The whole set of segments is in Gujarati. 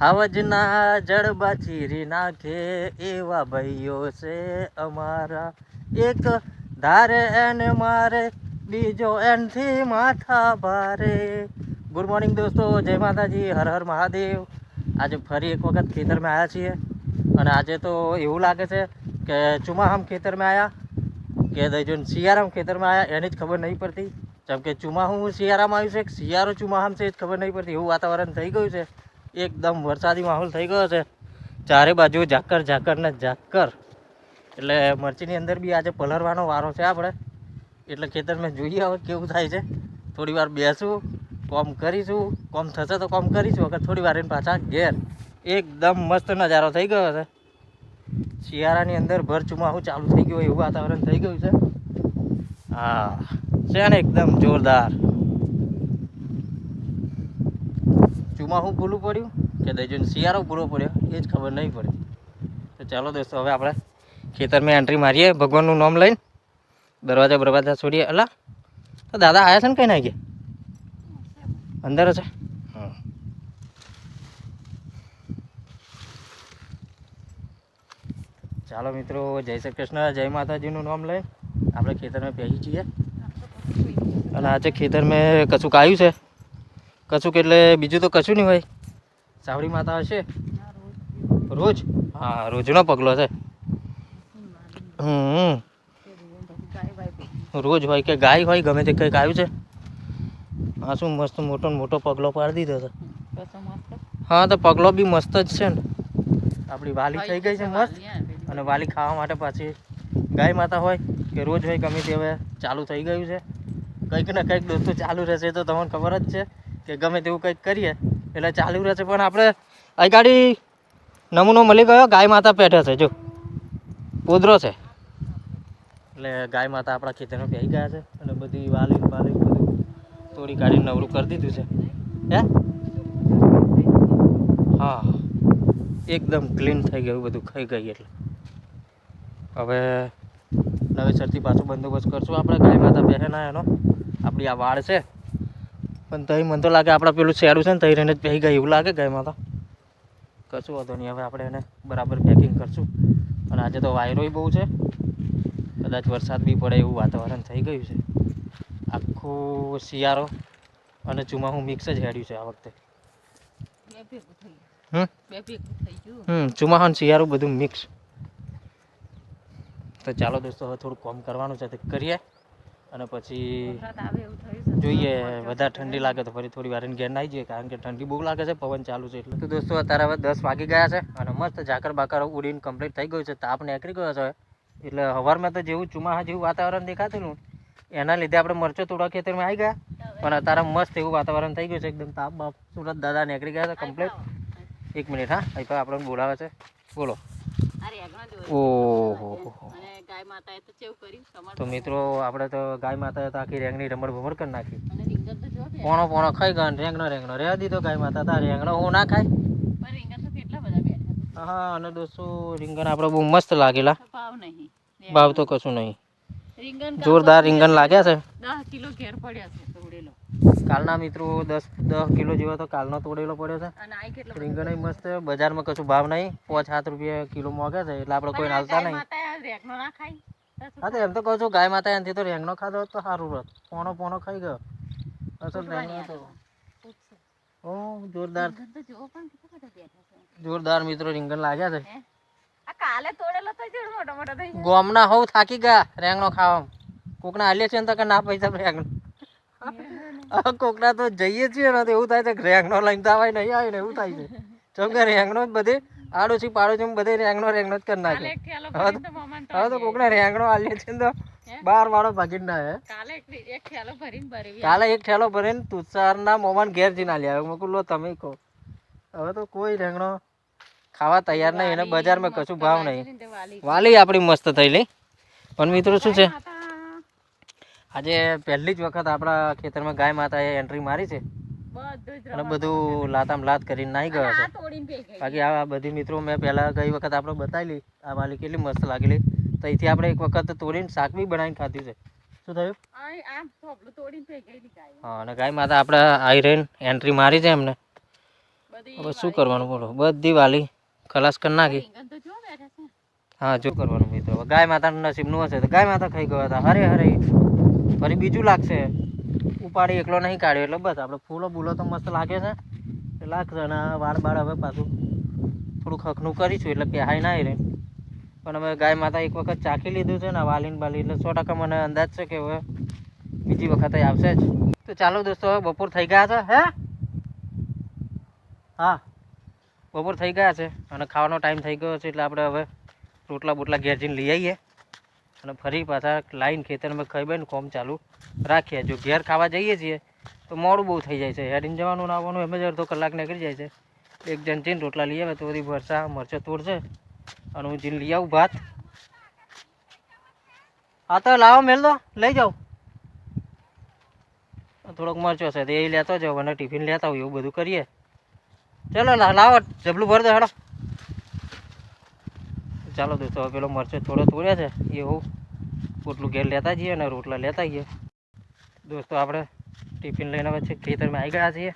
હાવજના જડબા ચીરી નાખે એવા ભાઈઓ છે અમારા. એક ધારે એને મારે, બીજો એનથી માથા ભારે. ગુડ મોર્નિંગ દોસ્તો, જય માતાજી, હર હર મહાદેવ. આજે ફરી એક વખત ખેતરમાં આવ્યા છીએ. અને આજે તો એવું લાગે છે કે ચુમાહામ ખેતરમાં આવ્યા કે દઈજો શિયારામ ખેતરમાં આવ્યા એની જ ખબર નહીં પડતી. જેમ કે ચુમાહું શિયાળામાં આવ્યું છે શિયાળો ચુમાહામ છે, એ જ ખબર નહીં પડતી. એવું વાતાવરણ થઈ ગયું છે. એકદમ વરસાદી માહોલ થઈ ગયો છે. ચારે બાજુ ઝાકર ઝાકર ને ઝાકર. એટલે મરચીની અંદર બી આજે પલરવાનો વારો છે આપણે. એટલે ખેતર મેં જોઈએ હવે કેવું થાય છે. થોડી વાર બેસું, કોમ કરીશું. કોમ થશે તો કોમ કરીશું વખત થોડી વાર એને પાછા ઘેર. એકદમ મસ્ત નજારો થઈ ગયો છે. શિયાળાની અંદર ભર ચુમાહું ચાલુ થઈ ગયું એવું વાતાવરણ થઈ ગયું છે. હા, છે ને એકદમ જોરદાર. ચુમાહું ભૂલું પડ્યું કે દઈજોને શિયાળો પૂરો પડ્યો, એ જ ખબર નહીં પડતી. તો ચાલો દોસ્તો, હવે આપણે ખેતરમાં એન્ટ્રી મારીએ, ભગવાનનું નામ લઈને. દરવાજા બરવાજા છોડીએ. અલા, તો દાદા આવ્યા છે ને કંઈ ના ગયા? અંદર છે. ચાલો મિત્રો, જય શ્રી કૃષ્ણ, જય માતાજીનું નામ લઈ આપણે ખેતરમાં પહેરી છીએ. અને આજે ખેતરમાં કશુંક આવ્યું છે? કશુંક એટલે બીજું તો કશું નહીં હોય. સાવડી માતા હશે? રોજ? હા, રોજનો પગલો છે. હમ. રોજ હોય કે ગાય હોય, ગમે તે કંઈક આવ્યું છે. હા, શું મસ્ત મોટો મોટો પગલો પાડી દીધો છે. હા, તો પગલો બી મસ્ત જ છે ને. આપણી વાલી થઈ ગઈ છે મસ્ત. અને વાલી ખાવા માટે પાછી ગાય માતા હોય કે રોજ હોય, ગમે તે હવે ચાલુ થઈ ગયું છે. કંઈક ને કંઈક દોસ્તો ચાલુ રહેશે તો તમને ખબર જ છે. કે ગમે તેવું કંઈક કરીએ, એટલે ચાલુ રહેશે. પણ આપણે અહીં ગાડી નમૂનો મળી ગયો, ગાય માતા પેઠે છે, જો. પોદરો છે. એટલે ગાય માતા આપણા ખેતરમાં બેસી ગયા છે, અને બધી વાલી વાલી બધું તોડી કાઢી નવરું કરી દીધું છે. હે? હા. એકદમ ક્લીન થઈ ગયું, બધું ખાઈ ગઈ એટલે. હવે નવેસરથી પાછું બંદોબસ્ત કરશું આપણે ગાય માતા પહેરે એનો. આપણી આ વાડ છે પણ તઈ મને તો લાગે આપણા પેલું શેડું છે ને તઈ રહીને જ બેસી ગઈ એવું લાગે ગાયમાં તો. કશું વાંધો નહીં હવે આપણે એને બરાબર પેકિંગ કરશું. અને આજે તો વાયરોય બહુ છે. કદાચ વરસાદ બી પડે એવું વાતાવરણ થઈ ગયું છે. આખું શિયાળો અને ચુમાહું મિક્સ જ હેડ્યું છે આ વખતે. હમ? હમ ચુમાહા ને શિયાળું બધું મિક્સ તો ચાલો દોસ્તો હવે થોડું કોમ કરવાનું છે તે કરીએ. અને પછી જોઈએ વધારે ઠંડી લાગે તો ફરી થોડી વાર ઘેર નાઈ જઈએ કારણ કે ઠંડી બહુ લાગે છે પવન ચાલુ છે એટલે. તો દોસ્તો અત્યારે હવે દસ વાગી ગયા છે અને મસ્ત ઝાકર બાકર ઉડીને કમ્પ્લીટ થઈ ગયું છે. તાપ નીકળી ગયો છે. એટલે હવારમાં તો જેવું ચુમાહા જેવું વાતાવરણ દેખાતું ને એના લીધે આપણે મરચો તોડા ખેતરમાં આવી ગયા. પણ અત્યારે મસ્ત એવું વાતાવરણ થઈ ગયું છે એકદમ તાપ બાપ. સુરત દાદા નીકળી ગયા છે કમ્પ્લીટ એક મિનિટ હા અહીં આપણને બોલાવે છે. બોલો. ઓહો તો મિત્રો આપણે તો ગાય માતા તો આખી રેંગની રમણ ભમર કરી નાખી. પોણો પોણો ખાઈ ગયો રેંગણો રેંગણો. રહેવા દીધો ગાય માતા તા રેંગણો હું ના ખાય? હા અને દોસ્તો રીંગણ આપણે બહુ મસ્ત લાગેલા. ભાવ તો કશું નહીં. જોરદાર રીંગણ લાગ્યા છે. દસ કિલો ઘેર પડ્યા છે. કાલના મિત્રો દસ દસ કિલો જેવો તો કાલનો તોડેલો પડ્યો છે. રીંગણ મસ્ત બજારમાં કશું ભાવ નહીં. પાંચ સાત રૂપિયા કિલો મોંઘે છે. એટલે આપણે કોઈ હાલતા નહીં. હા તો એમ તો કહું છું ગાય માતા એનાથી તો રેંગનો ખાધો તો સારું રત પોણો પોણો ખાઈ ગયો. અસલ રેંગનો તો. ઓ જોરદાર. જોરદાર મિત્રો રીંગણ લાગ્યા છે. કાલે તોડેલો તો જેવડો મોટો મોટો થઈ ગોમના હોવ થાકી ગયા રેંગણો ખાવા કોકના હાલીએ છે ને તો કે ના પૈસા રેંગણ. કોકના તો જઈએ છીએ ને એવું થાય છે કે રેંગણો લઈને તો આવાય નહીં આવે ને એવું થાય છે. જેમ કે રેંગણો જ બધે આડોશી પાડોશી બધે રેંગણો રેંગણો જ કરી નાખે. હવે તો કોકડા રેંગનો આલીએ છે તો બાર વાળો ભાગી ના આવે. કાલે એક ઠેલો થેલો ભરીને ભરી કાલે એક ઠેલો ભરીને તુષારના મોમાન ઘેર જઈને આલી આવે મેં લો તમે કહો. હવે તો કોઈ રેંગણો ખાવા તૈયાર નહીં. એને બજારમાં કશું ભાવ નહીં. વાલી. આપણી મસ્ત થયેલી. પણ મિત્રો શું છે? આજે પહેલી જ વખત આપણા ખેતરમાં ગાય માતાએ એન્ટ્રી મારી છે. અને બધું લાતામ લાત કરીને નાહી ગયો છે. બાકી આ બધી મિત્રો મેં પહેલાં ગઈ વખત આપણે બતાવેલી આ વાલી કેટલી મસ્ત લાગેલી તો અહીંથી આપણે એક વખત તોડીને શાક બી બનાવીને ખાધું છે. શું થયું? હા અને ગાય માતા આપણે આઈ રહીને એન્ટ્રી મારી છે એમને. હવે શું કરવાનું બોલો? બધી વાલી ખલાસ કરી નાખી. હા જો કરવાનું મિત્રો ગાય માતાનું નસીબનું હશે તો ગાય માતા ખાઈ ગયા હતા. હરે હરે. ફરી બીજું લાગશે. ઉપાડી એકલો નહીં કાઢ્યો એટલે બસ, આપણે ફૂલો બૂલો તો મસ્ત લાગે છે. એ લાગશે અને વાળ બાળ હવે પાછું થોડુંક ખખનું કરીશું એટલે પહેરાય ના રહે. પણ હવે ગાય માતા એક વખત ચાખી લીધું છે ને વાલીન બાલી એટલે સો મને અંદાજ છે કે હવે બીજી વખત આવશે જ. તો ચાલો દોસ્તો, હવે બપોર થઈ ગયા છે, હે? હા. બપોર થઈ ગયા છે અને ખાવાનો ટાઈમ થઈ ગયો છે એટલે આપણે હવે રોટલા બોટલા ઘેર લઈ આવીએ અને ફરી પાછા લાઈન ખેતરમાં ખાઈ ને કોમ ચાલુ રાખીએ. જો ઘેર ખાવા જઈએ છીએ, તો મોડું બહુ થઈ જાય છે. હેડીને જવાનું આવવાનું, એમ જ અડધો કલાક નીકળી જાય છે. એક જણ જઈને રોટલા લઈ આવે, તો બધી ભરસા, મરચો તોડશે અને હું જઈને લઈ આવું ભાત. હા તો લાવો મેલ દો, લઈ જાઓ. થોડોક મરચો છે, તો એ લેતો જાઓ, અને ટિફિન લેતા હોય એવું બધું કરીએ. ચલો લાવો જબલું ભર દો, હેડો. ચાલો દોસ્તો, હવે પેલો મરચો થોડો તોડ્યા છે. એ હું ઘેર લેતા જઈએ અને રોટલા લેતા જઈએ દોસ્તો, આપણે ટિફિન લઈને હવે છે ખેતરમાં આવી ગયા છીએ.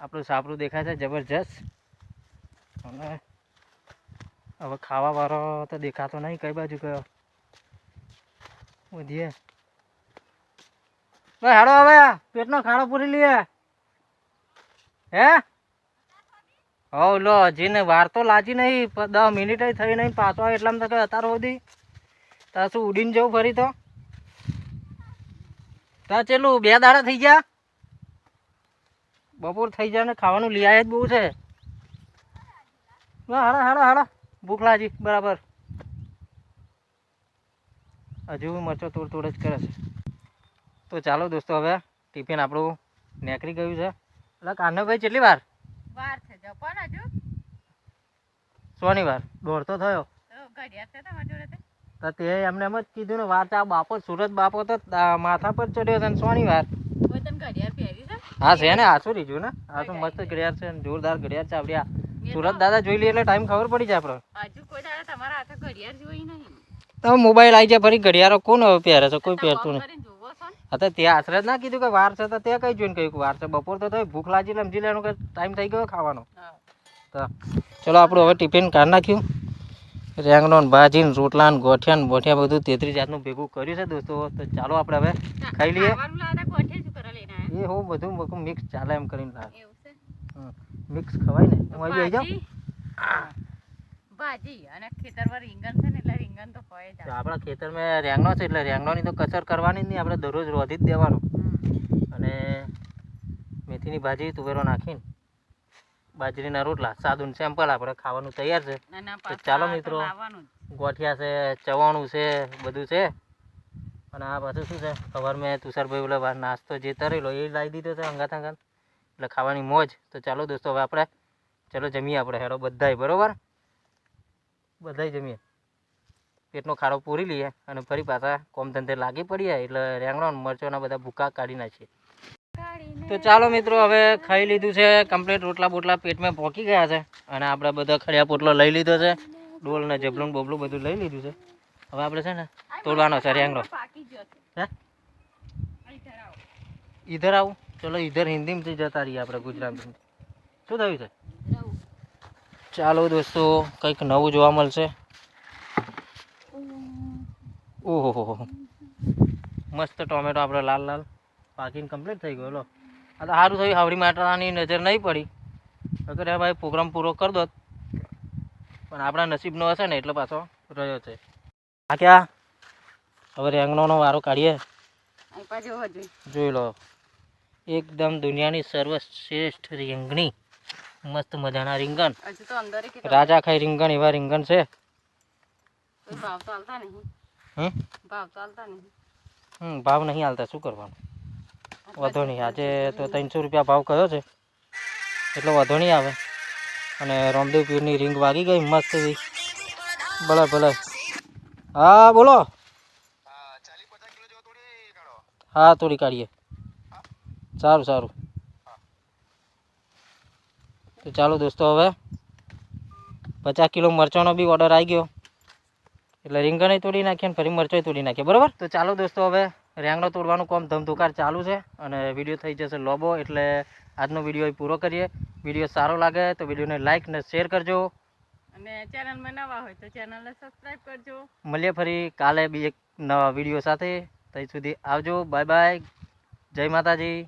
આપણું સાપરું દેખાય છે જબરજસ્ત. અને હવે ખાવાવાળો તો દેખાતો નહીં, કઈ બાજુ ગયો? વધીએ હાડો હવે, પેટનો ખાડો પૂરી લઈએ હે? હવ, લો, હજીને વાર તો લાજી નહીં દસ મિનિટ થઈ નહીં, પાછો એટલામાં તો અત્યાર સુધી. તા શું ઉડીને જવું ફરી તો? તા ચેલું, બે દાડા થઈ ગયા? બપોર થઈ જાય ને ખાવાનું લઈ જ બહુ છે. હાડા હાડા હાડો ભૂખ લાજી બરાબર. હજુ મરચો તોડ તોડ જ કરે છે. તો ચાલો દોસ્તો, હવે ટિફિન આપણું નેકળી ગયું છે. એટલે કાનભાઈ, કેટલી વાર? વાર છે જો હજુ શનિવાર. દોર તો થયો. તો ઘડિયાળ છે તમારી જોડે તે? એમને એમ જ કીધું ને વાત આ બાપો સુરત બાપો તો માથા પર ચડ્યો છે ને શનિવાર. હા છે ને આસુ રીજું ને? આ તો મસ્ત ઘડિયાળ. છે ને જોરદાર ઘડિયાળ છે આ. સુરત દાદા જોઈ લઈએ એટલે ટાઈમ ખબર પડી જાય આપણે. હજુ કોઈ દાડે તમારા હાથે ઘડિયાળ જોઈ નહીં. તો મોબાઈલ આવી જાય ફરી ઘડિયાળો કોણ હવે પહેરે છે કોઈ પહેરતું નહીં કરીને જોવો હા તો ત્યાં આશરે જ ના કીધું કે વાર છે તો ત્યાં કઈ જોઈને કહ્યું વાર છે. બપોર તો થઈ ભૂખ લાગી સમજી લેવાનું કે ટાઈમ થઈ ગયો ખાવાનો. તો ચલો આપણું હવે ટિફિન કાઢી નાખ્યું. રેંગણો ને ભાજી ને રોટલા ને ગોઠિયા ને બોઠિયા બધું તેત્રીસ જાતનું ભેગું કર્યું છે દોસ્તો. તો ચાલો આપણે હવે ખાઈ લઈએ? એ હું બધું બધું મિક્સ ચાલે એમ કરીને મિક્સ ખવાય ને. હું આવી જાઉં. ભાજી અને ખેતરમાં રીંગણ છે ને એટલે રીંગણ તો હોય જ આપણા ખેતરમાં રેંગણો છે એટલે રેંગણોની તો કચર કરવાની જ નહીં આપણે દરરોજ રોધી જ દેવાનું. અને મેથીની ભાજી તુવેરો નાખીને બાજરીના રોટલા સાદું સેમ્પલ આપણે ખાવાનું તૈયાર છે. તો ચાલો મિત્રો. ગોઠિયા છે ચવાણું છે બધું છે. અને આ પાછું શું છે? ખબર મેં તુષારભાઈ ઓલા નાસ્તો જે તરેલો એ લાવી દીધો છે અંગાત અંગાત. એટલે ખાવાની મોજ. તો ચાલો દોસ્તો હવે આપણે ચલો જમીએ આપણે હેડો બધાય બરોબર? બધાય જમીએ. પેટનો ખાડો પૂરી લઈએ અને ફરી પાછા કોમ ધંધે લાગી પડીએ એટલે રેંગણો મરચોના બધા ભૂકા કાઢી નાખીએ. તો ચાલો મિત્રો, હવે ખાઈ લીધું છે, કમ્પ્લીટ રોટલા બોટલા પેટમાં પહોંચી ગયા છે અને આપણે બધા ખડિયા પોટલો લઈ લીધો છે. ડોલ ને જબલું બોબલું બધું લઈ લીધું છે. હવે આપણે છે ને તોડવાનો છે રેંગણો. ઈધર આવું. ચલો, ઈધર હિન્દીમાંથી જતા રહીએ આપણે ગુજરાતીમાં. શું થયું છે. ચાલો દોસ્તો કંઈક નવું જોવા મળશે. ઓહો હો હો. મસ્ત ટોમેટો આપણે લાલ લાલ. પાકીને કમ્પ્લીટ થઈ ગયો લો. આ તો સારું થયું હાવડી માટાની નજર નહીં પડી. અગર હે ભાઈ પ્રોગ્રામ પૂરો કરી દો પણ આપણા નસીબનો હશે ને એટલે પાછો રહ્યો છે. આ ક્યાં? હવે રેંગણોનો વારો કાઢીએ. જોઈ લો. એકદમ દુનિયાની સર્વશ્રેષ્ઠ રીંગણી. મસ્ત મજાના રીંગણ. રાજા ખાઈ રીંગણ એવા રીંગણ છે. ભાવ તો હાલતા નહીં ભાવ તો હાલતા નહીં. હમ ભાવ નહીં હાલતા શું કરવાનું? વધો નહીં. આજે તો ત્રણસો રૂપિયા ભાવ કયો છે? એટલો વધો નહીં આવે. અને રામદેવ પીરની રીંગ વાગી ગઈ મસ્ત એવી. ભલે ભલે. હા બોલો. હા થોડી કાઢીએ. સારું સારું. તો ચાલો દોસ્તો હવે પચાસ કિલો મરચાંનો બી ઓર્ડર આવી ગયો. એટલે રીંગણે તોડી નાખીએ અને ફરી મરચોય તોડી નાખીએ બરાબર? તો ચાલો દોસ્તો હવે રેંગણો તોડવાનું કામ ધમધુકાર ચાલુ છે અને વીડિયો થઈ જશે લોબો એટલે આજનો વીડિયો પૂરો કરીએ. વીડિયો સારો લાગે તો વિડીયોને લાઇક ને શેર કરજો. અને ચેનલમાં નવા હોય તો ચેનલને સબસ્ક્રાઈબ કરજો. મળીએ ફરી કાલે બી એક નવા વીડિયો સાથે. ત્યાં સુધી આવજો. બાય બાય જય માતાજી.